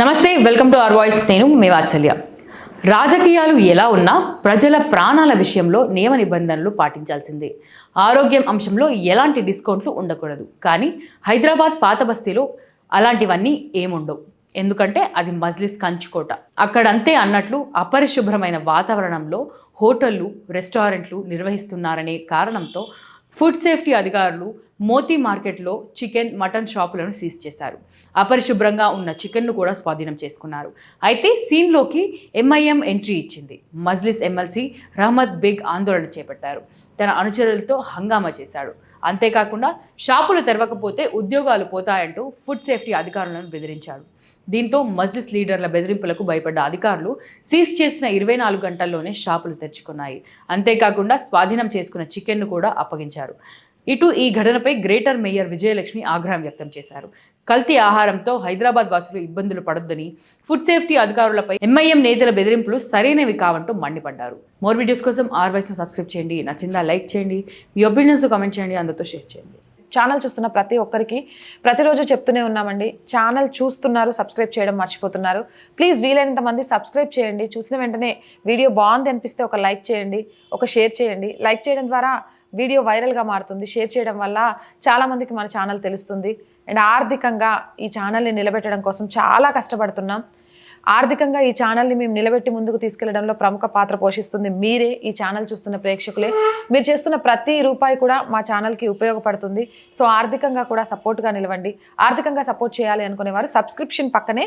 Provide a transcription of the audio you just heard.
నమస్తే welcome to our voice. నేను మీ వాత్సల్య. రాజకీయాలు ఎలా ఉన్నా ప్రజల ప్రాణాల విషయంలో నియమ నిబంధనలు పాటించాల్సిందే. ఆరోగ్యం అంశంలో ఎలాంటి డిస్కౌంట్లు ఉండకూడదు. కానీ హైదరాబాద్ పాత బస్తీలో అలాంటివన్నీ ఏముండవు. ఎందుకంటే అది మజ్లిస్ కంచుకోట. అక్కడంతే అన్నట్లు అపరిశుభ్రమైన వాతావరణంలో హోటళ్ళు రెస్టారెంట్లు నిర్వహిస్తున్నారనే కారణంతో ఫుడ్ సేఫ్టీ అధికారులు మోతీ మార్కెట్లో చికెన్ మటన్ షాపులను సీజ్ చేశారు. అపరిశుభ్రంగా ఉన్న చికెన్ను కూడా స్వాధీనం చేసుకున్నారు. అయితే సీన్లోకి ఎంఐఎం ఎంట్రీ ఇచ్చింది. మజ్లిస్ ఎమ్మెల్సీ రహమద్ బేగ్ ఆందోళన చేపట్టారు. తన అనుచరులతో హంగామా చేశాడు. అంతేకాకుండా షాపులు తెరవకపోతే ఉద్యోగాలు పోతాయంటూ ఫుడ్ సేఫ్టీ అధికారులను బెదిరించాడు. దీంతో మజ్లిస్ లీడర్ల బెదిరింపులకు భయపడ్డ అధికారులు సీజ్ చేసిన ఇరవై నాలుగు గంటల్లోనే షాపులు తెరుచుకున్నాయి. అంతేకాకుండా స్వాధీనం చేసుకున్న చికెన్ను కూడా అప్పగించారు. ఇటు ఈ ఘటనపై గ్రేటర్ మేయర్ విజయలక్ష్మి ఆగ్రహం వ్యక్తం చేశారు. కల్తీ ఆహారంతో హైదరాబాద్ వాసులు ఇబ్బందులు పడొద్దని ఫుడ్ సేఫ్టీ అధికారులపై ఎంఐఎం నేతల బెదిరింపులు సరైనవి కావంటూ మండిపడ్డారు. మోర్ వీడియోస్ కోసం ఆర్వైస్ను సబ్స్క్రైబ్ చేయండి. నచ్చిందా లైక్ చేయండి. మీ ఒపీనియన్స్ కామెంట్ చేయండి. అందరితో షేర్ చేయండి. ఛానల్ చూస్తున్న ప్రతి ఒక్కరికి ప్రతిరోజు చెప్తూనే ఉన్నామండి. ఛానల్ చూస్తున్నారు సబ్స్క్రైబ్ చేయడం మర్చిపోతున్నారు. ప్లీజ్ వీలైనంత మంది సబ్స్క్రైబ్ చేయండి. చూసిన వెంటనే వీడియో బాగుంది అనిపిస్తే ఒక లైక్ చేయండి ఒక షేర్ చేయండి. లైక్ చేయడం ద్వారా వీడియో వైరల్గా మారుతుంది. షేర్ చేయడం వల్ల చాలామందికి మన ఛానల్ తెలుస్తుంది. అండ్ ఆర్థికంగా ఈ ఛానల్ని నిలబెట్టడం కోసం చాలా కష్టపడుతున్నాం. ఆర్థికంగా ఈ ఛానల్ని మేము నిలబెట్టి ముందుకు తీసుకెళ్ళడంలో ప్రముఖ పాత్ర పోషిస్తుంది మీరే ఈ ఛానల్ చూస్తున్న ప్రేక్షకులే. మీరు చేస్తున్న ప్రతి రూపాయి కూడా మా ఛానల్కి ఉపయోగపడుతుంది. సో ఆర్థికంగా కూడా సపోర్ట్గా నిలవండి. ఆర్థికంగా సపోర్ట్ చేయాలి అనుకునేవారు సబ్స్క్రిప్షన్ పక్కనే